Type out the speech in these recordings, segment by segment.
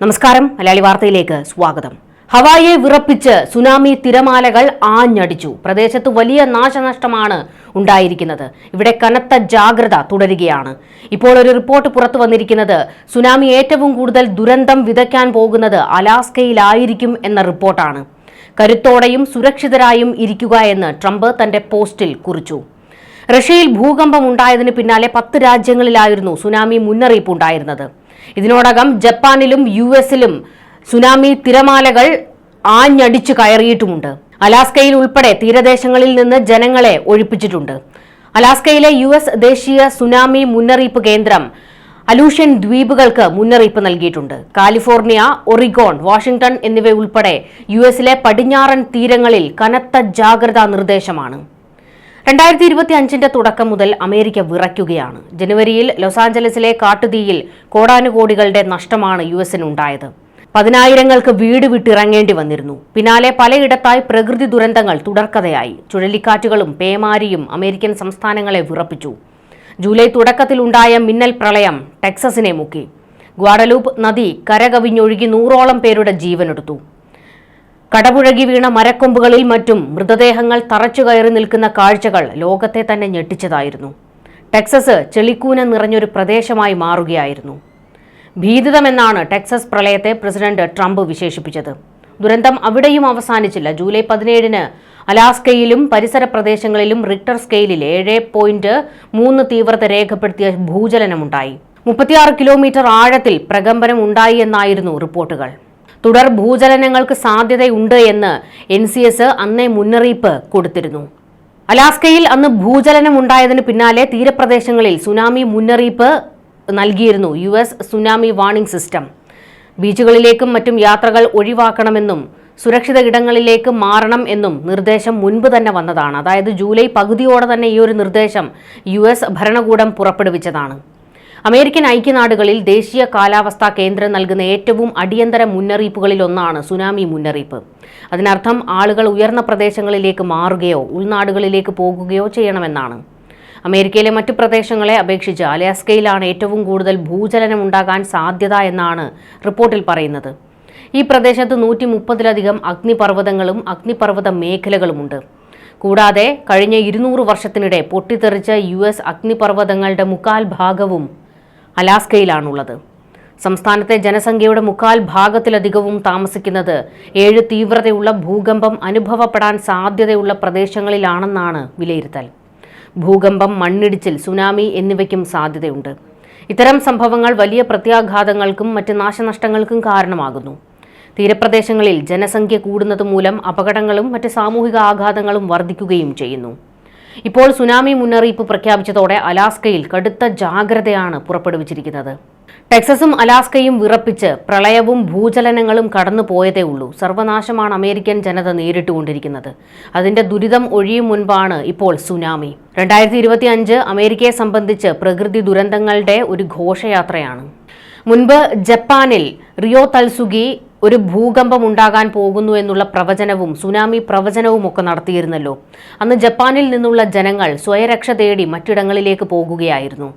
നമസ്കാരം. മലയാളി വാർത്തയിലേക്ക് സ്വാഗതം. ഹവായെ വിറപ്പിച്ച് സുനാമി തിരമാലകൾ ആഞ്ഞടിച്ചു. പ്രദേശത്ത് വലിയ നാശനഷ്ടമാണ് ഉണ്ടായിരിക്കുന്നത്. ഇവിടെ കനത്ത ജാഗ്രത തുടരുകയാണ്. ഇപ്പോൾ ഒരു റിപ്പോർട്ട് പുറത്തു വന്നിരിക്കുന്നത് സുനാമി ഏറ്റവും കൂടുതൽ ദുരന്തം വിതയ്ക്കാൻ പോകുന്നത് അലാസ്കയിലായിരിക്കും എന്ന റിപ്പോർട്ടാണ്. കരുത്തോടെയും സുരക്ഷിതരായും ഇരിക്കുക എന്ന് ട്രംപ് തന്റെ പോസ്റ്റിൽ കുറിച്ചു. റഷ്യയിൽ ഭൂകമ്പം ഉണ്ടായതിന് പിന്നാലെ പത്ത് രാജ്യങ്ങളിലായിരുന്നു സുനാമി മുന്നറിയിപ്പ് ഉണ്ടായിരുന്നത്. ഇതിനോടകം ജപ്പാനിലും യു എസിലും സുനാമി തിരമാലകൾ ആഞ്ഞടിച്ചു കയറിയിട്ടുമുണ്ട്. അലാസ്കയിൽ ഉൾപ്പെടെ തീരദേശങ്ങളിൽ നിന്ന് ജനങ്ങളെ ഒഴിപ്പിച്ചിട്ടുണ്ട്. അലാസ്കയിലെ യു എസ് ദേശീയ സുനാമി മുന്നറിയിപ്പ് കേന്ദ്രം അലൂഷ്യൻ ദ്വീപുകൾക്ക് മുന്നറിയിപ്പ് നൽകിയിട്ടുണ്ട്. കാലിഫോർണിയ ഒറിഗോൺ വാഷിംഗ്ടൺ എന്നിവയുൾപ്പെടെ യു എസിലെ പടിഞ്ഞാറൻ തീരങ്ങളിൽ കനത്ത ജാഗ്രതാ നിർദ്ദേശമാണ്. രണ്ടായിരത്തി ഇരുപത്തി അഞ്ചിന്റെ തുടക്കം മുതൽ അമേരിക്ക വിറയ്ക്കുകയാണ്. ജനുവരിയിൽ ലോസ് ആഞ്ചലസിലെ കാട്ടുതീയിൽ കോടാനുകോടികളുടെ നഷ്ടമാണ് യു എസിനുണ്ടായത് പതിനായിരങ്ങൾക്ക് വീട് വിട്ടിറങ്ങേണ്ടി വന്നിരുന്നു. പിന്നാലെ പലയിടത്തായി പ്രകൃതി ദുരന്തങ്ങൾ തുടർക്കഥയായി. ചുഴലിക്കാറ്റുകളും പേമാരിയും അമേരിക്കൻ സംസ്ഥാനങ്ങളെ വിറപ്പിച്ചു. ജൂലൈ തുടക്കത്തിലുണ്ടായ മിന്നൽ പ്രളയം ടെക്സസിനെ മുക്കി. ഗ്വാഡലൂപ്പ് നദി കരകവിഞ്ഞൊഴുകി നൂറോളം പേരുടെ ജീവനെടുത്തു. കടപുഴകി വീണ മരക്കൊമ്പുകളിൽ മറ്റും മൃതദേഹങ്ങൾ തറച്ചു കയറി നിൽക്കുന്ന കാഴ്ചകൾ ലോകത്തെ തന്നെ ഞെട്ടിച്ചതായിരുന്നു. ടെക്സസ് ചെളിക്കൂന നിറഞ്ഞൊരു പ്രദേശമായി മാറുകയായിരുന്നു. ഭീതിതമെന്നാണ് ടെക്സസ് പ്രളയത്തെ പ്രസിഡന്റ് ട്രംപ് വിശേഷിപ്പിച്ചത്. ദുരന്തം അവിടെയും അവസാനിച്ചില്ല. ജൂലൈ പതിനേഴിന് അലാസ്കയിലും പരിസര പ്രദേശങ്ങളിലും റിക്ടർ സ്കെയിലിൽ ഏഴ് പോയിന്റ് മൂന്ന് തീവ്രത രേഖപ്പെടുത്തിയ ഭൂചലനമുണ്ടായി. മുപ്പത്തിയാറ് കിലോമീറ്റർ ആഴത്തിൽ പ്രകമ്പനം ഉണ്ടായി എന്നായിരുന്നു റിപ്പോർട്ടുകൾ. തുടർ ഭൂചലനങ്ങൾക്ക് സാധ്യതയുണ്ട് എന്ന് എൻ സി എസ് അന്നേ മുന്നറിയിപ്പ് കൊടുത്തിരുന്നു. അലാസ്കയിൽ അന്ന് ഭൂചലനം ഉണ്ടായതിന് പിന്നാലെ തീരപ്രദേശങ്ങളിൽ സുനാമി മുന്നറിയിപ്പ് നൽകിയിരുന്നു U S tsunami warning system. ബീച്ചുകളിലേക്കും മറ്റും യാത്രകൾ ഒഴിവാക്കണമെന്നും സുരക്ഷിത ഇടങ്ങളിലേക്ക് മാറണം എന്നും നിർദ്ദേശം മുൻപ് തന്നെ വന്നതാണ്. അതായത് ജൂലൈ പകുതിയോടെ തന്നെ ഈ ഒരു നിർദ്ദേശം യു ഭരണകൂടം പുറപ്പെടുവിച്ചതാണ്. അമേരിക്കൻ ഐക്യനാടുകളിൽ ദേശീയ കാലാവസ്ഥാ കേന്ദ്രം നൽകുന്ന ഏറ്റവും അടിയന്തര മുന്നറിയിപ്പുകളിൽ ഒന്നാണ് സുനാമി മുന്നറിയിപ്പ്. അതിനർത്ഥം ആളുകൾ ഉയർന്ന പ്രദേശങ്ങളിലേക്ക് മാറുകയോ ഉൾനാടുകളിലേക്ക് പോകുകയോ ചെയ്യണമെന്നാണ്. അമേരിക്കയിലെ മറ്റു പ്രദേശങ്ങളെ അപേക്ഷിച്ച് അലാസ്കയിലാണ് ഏറ്റവും കൂടുതൽ ഭൂചലനം ഉണ്ടാകാൻ സാധ്യത എന്നാണ് റിപ്പോർട്ടിൽ പറയുന്നത്. ഈ പ്രദേശത്ത് നൂറ്റി മുപ്പതിലധികം അഗ്നിപർവതങ്ങളും അഗ്നിപർവത മേഖലകളുമുണ്ട്. കൂടാതെ കഴിഞ്ഞ ഇരുന്നൂറ് വർഷത്തിനിടെ പൊട്ടിത്തെറിച്ച യു എസ് അഗ്നിപർവതങ്ങളുടെ മുക്കാൽ ഭാഗവും അലാസ്കയിലാണുള്ളത്. സംസ്ഥാനത്തെ ജനസംഖ്യയുടെ മുക്കാൽ ഭാഗത്തിലധികവും താമസിക്കുന്നത് ഏഴ് തീവ്രതയുള്ള ഭൂകമ്പം അനുഭവപ്പെടാൻ സാധ്യതയുള്ള പ്രദേശങ്ങളിലാണെന്നാണ് വിലയിരുത്തൽ. ഭൂകമ്പം മണ്ണിടിച്ചിൽ സുനാമി എന്നിവയ്ക്കും സാധ്യതയുണ്ട്. ഇത്തരം സംഭവങ്ങൾ വലിയ പ്രത്യാഘാതങ്ങൾക്കും മറ്റ് നാശനഷ്ടങ്ങൾക്കും കാരണമാകുന്നു. തീരപ്രദേശങ്ങളിൽ ജനസംഖ്യ കൂടുന്നത് മൂലം അപകടങ്ങളും മറ്റ് സാമൂഹിക ആഘാതങ്ങളും വർദ്ധിക്കുകയും ചെയ്യുന്നു. ഇപ്പോൾ സുനാമി മുന്നറിയിപ്പ് പ്രഖ്യാപിച്ചതോടെ അലാസ്കയിൽ കടുത്ത ജാഗ്രതയാണ് പുറപ്പെടുവിച്ചിരിക്കുന്നത്. ടെക്സസും അലാസ്കയും വിറപ്പിച്ച് പ്രളയവും ഭൂചലനങ്ങളും കടന്നു പോയതേ ഉള്ളൂ. സർവനാശമാണ് അമേരിക്കൻ ജനത നേരിട്ടുകൊണ്ടിരിക്കുന്നത്. അതിന്റെ ദുരിതം ഒഴിയും മുൻപാണ് ഇപ്പോൾ സുനാമി. രണ്ടായിരത്തി ഇരുപത്തി അഞ്ച് അമേരിക്കയെ സംബന്ധിച്ച് പ്രകൃതി ദുരന്തങ്ങളുടെ ഒരു ഘോഷയാത്രയാണ്. മുൻപ് ജപ്പാനിൽ റിയോ തൽസുഗി ഒരു ഭൂകമ്പം ഉണ്ടാകാൻ പോകുന്നു എന്നുള്ള പ്രവചനവും സുനാമി പ്രവചനവും ഒക്കെ നടത്തിയിരുന്നല്ലോ. അന്ന് ജപ്പാനിൽ നിന്നുള്ള ജനങ്ങൾ സ്വയരക്ഷ തേടി മറ്റിടങ്ങളിലേക്ക് പോകുകയായിരുന്നു.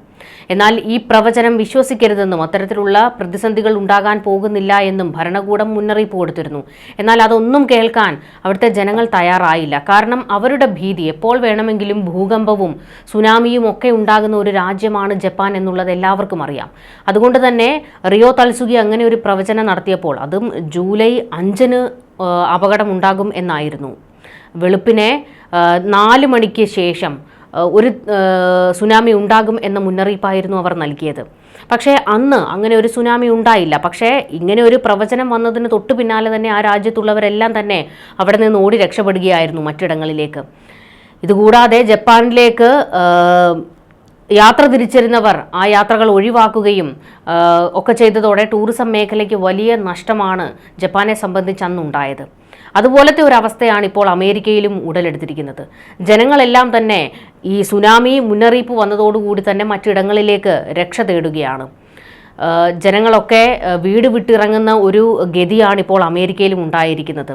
എന്നാൽ ഈ പ്രവചനം വിശ്വസിക്കരുതെന്നും അത്തരത്തിലുള്ള പ്രതിസന്ധികൾ ഉണ്ടാകാൻ പോകുന്നില്ല എന്നും ഭരണകൂടം മുന്നറിയിപ്പ് കൊടുത്തിരുന്നു. എന്നാൽ അതൊന്നും കേൾക്കാൻ അവിടുത്തെ ജനങ്ങൾ തയ്യാറായില്ല. കാരണം അവരുടെ ഭീതി എപ്പോൾ വേണമെങ്കിലും ഭൂകമ്പവും സുനാമിയും ഒക്കെ ഉണ്ടാകുന്ന ഒരു രാജ്യമാണ് ജപ്പാൻ എന്നുള്ളത് എല്ലാവർക്കും അറിയാം. അതുകൊണ്ട് തന്നെ റിയോ തൽസുഗി അങ്ങനെ ഒരു പ്രവചനം നടത്തിയപ്പോൾ അതും ജൂലൈ അഞ്ചിന് അപകടമുണ്ടാകും എന്നായിരുന്നു. വെളുപ്പിനെ നാല് മണിക്ക് ശേഷം ഒരു സുനാമി ഉണ്ടാകും എന്ന മുന്നറിയിപ്പായിരുന്നു അവർ നൽകിയത്. പക്ഷേ അന്ന് അങ്ങനെ ഒരു സുനാമി ഉണ്ടായില്ല. പക്ഷേ ഇങ്ങനെ ഒരു പ്രവചനം വന്നതിന് തൊട്ടു പിന്നാലെ തന്നെ ആ രാജ്യത്തുള്ളവരെല്ലാം തന്നെ അവിടെ നിന്ന് ഓടി രക്ഷപ്പെടുകയായിരുന്നു മറ്റിടങ്ങളിലേക്ക്. ഇതുകൂടാതെ ജപ്പാനിലേക്ക് യാത്ര തിരിച്ചിരുന്നവർ ആ യാത്രകൾ ഒഴിവാക്കുകയും ഒക്കെ ചെയ്തതോടെ ടൂറിസം മേഖലയ്ക്ക് വലിയ നഷ്ടമാണ് ജപ്പാനെ സംബന്ധിച്ച് അന്നുണ്ടായത്. അതുപോലത്തെ ഒരു അവസ്ഥയാണ് ഇപ്പോൾ അമേരിക്കയിലും ഉടലെടുത്തിരിക്കുന്നത്. ജനങ്ങളെല്ലാം തന്നെ ഈ സുനാമി മുന്നറിയിപ്പ് വന്നതോടുകൂടി തന്നെ മറ്റിടങ്ങളിലേക്ക് രക്ഷ തേടുകയാണ്. ജനങ്ങളൊക്കെ വീട് വിട്ടിറങ്ങുന്ന ഒരു ഗതിയാണ് ഇപ്പോൾ അമേരിക്കയിലും ഉണ്ടായിരിക്കുന്നത്.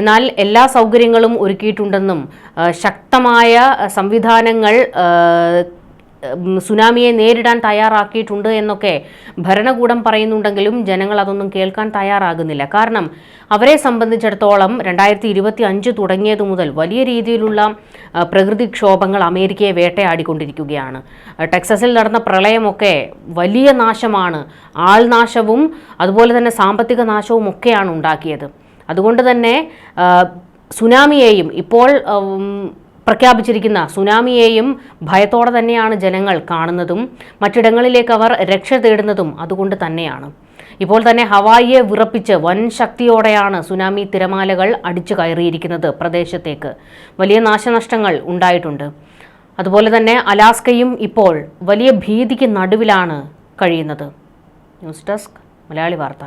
എന്നാൽ എല്ലാ സൗകര്യങ്ങളും ഒരുക്കിയിട്ടുണ്ടെന്നും ശക്തമായ സംവിധാനങ്ങൾ സുനാമിയെ നേരിടാൻ തയ്യാറാക്കിയിട്ടുണ്ട് എന്നൊക്കെ ഭരണകൂടം പറയുന്നുണ്ടെങ്കിലും ജനങ്ങൾ അതൊന്നും കേൾക്കാൻ തയ്യാറാകുന്നില്ല. കാരണം അവരെ സംബന്ധിച്ചിടത്തോളം രണ്ടായിരത്തി ഇരുപത്തി അഞ്ച് തുടങ്ങിയതു മുതൽ വലിയ രീതിയിലുള്ള പ്രകൃതിക്ഷോഭങ്ങൾ അമേരിക്കയെ വേട്ടയാടിക്കൊണ്ടിരിക്കുകയാണ്. ടെക്സസിൽ നടന്ന പ്രളയമൊക്കെ വലിയ നാശമാണ്. ആൾനാശവും അതുപോലെ തന്നെ സാമ്പത്തിക നാശവും ഒക്കെയാണ് ഉണ്ടാക്കിയത്. അതുകൊണ്ട് തന്നെ സുനാമിയെയും ഇപ്പോൾ പ്രഖ്യാപിച്ചിരിക്കുന്ന സുനാമിയെയും ഭയത്തോടെ തന്നെയാണ് ജനങ്ങൾ കാണുന്നതും മറ്റിടങ്ങളിലേക്ക് അവർ രക്ഷ തേടുന്നതും അതുകൊണ്ട് തന്നെയാണ്. ഇപ്പോൾ തന്നെ ഹവായിയെ വിറപ്പിച്ച് വൻ ശക്തിയോടെയാണ് സുനാമി തിരമാലകൾ അടിച്ചു കയറിയിരിക്കുന്നത് പ്രദേശത്തേക്ക്. വലിയ നാശനഷ്ടങ്ങൾ ഉണ്ടായിട്ടുണ്ട്. അതുപോലെ തന്നെ അലാസ്കയും ഇപ്പോൾ വലിയ ഭീതിക്ക് നടുവിലാണ് കഴിയുന്നത്. ന്യൂസ് ഡെസ്ക് മലയാളി വാർത്ത.